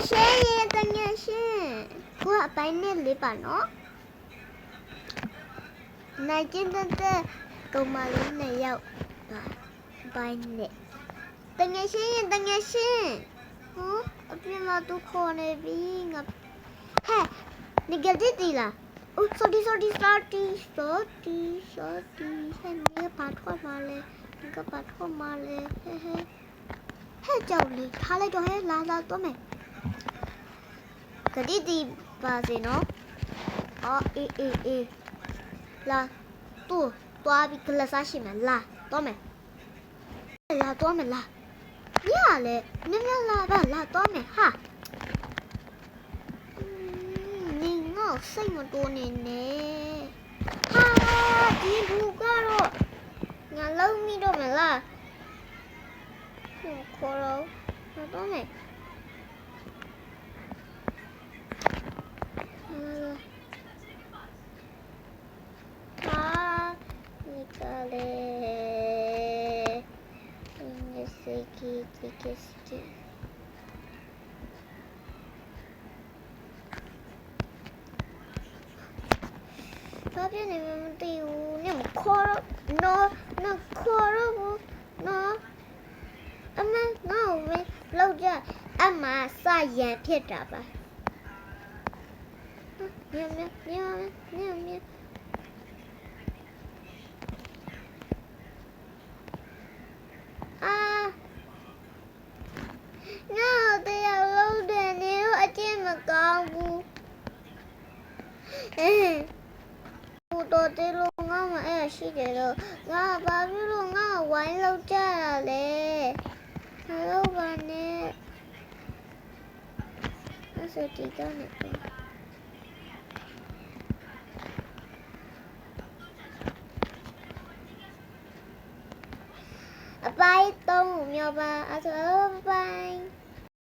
ငယ်ရှင်းရေတငယ်ရှင်းကိုကအပိုင်းနဲ့လေးပါနော်နိုင်ကျင်တဲ့တဲ့ကောင်မလေးနဲ့ရောက်ပါအပိုင်းနဲ့တငယ်ရှင်းရေတငယ်ရှင်းဟောအပြင်မှာသူခေါ်နေပြီငါဟဲ့နေကြတဲ့တီလား Oh, sorry, sorry, sorry, sorry, sorry. ဟဲ့နေပါထွက်มาလေဒီကပါထွက်มาလေဟဲ့ဟဲ့ဟဲ့ကြောက်လေထားလိုက်တော့ဟဲ့လာလာတော့မယ် ကတိတီပါစေနော်အော်အေးအေးအေးလာတူသွားပြီးကလစားရှိမယ်လာတော့မယ်လာတော့မယ်လာညလေနည်းနည်းလာပါလာတော့မယ်ဟာနင်ငေါ့စိတ်မတိုးနေနဲ့ဟာဒီဘူကတော့ငါလုံးမိတော့မလားဟိုခေါ်တော့တော့မယ်ဟာဒီကလေး ငါစိတ်ကြီးကြီးကြီးဘာဖြစ်နေမှမသိဘူးညမခေါ်တော့နော်နော်ခေါ်တော့ဘူးနော်အမငါ့ကိုပဲလောက်ကြအမစရန်ဖြစ်တာပါညမညမညမအာငါ့ကိုတရားလုံးတယ်နေတော့အကျင့်မကောင်းဘူး အဲဟိုတော့တေလို့ငါမအဲ့ရှိတယ်တော့ငါဘာဖြစ်လို့ငါဝိုင်းလောက်ကြတာလဲမလုပ်ပါနဲ့အဲ့ဆိုဒီတော့နေအပိုင်းသုံးကိုမြောပါအဲ့ဆိုဘိုင်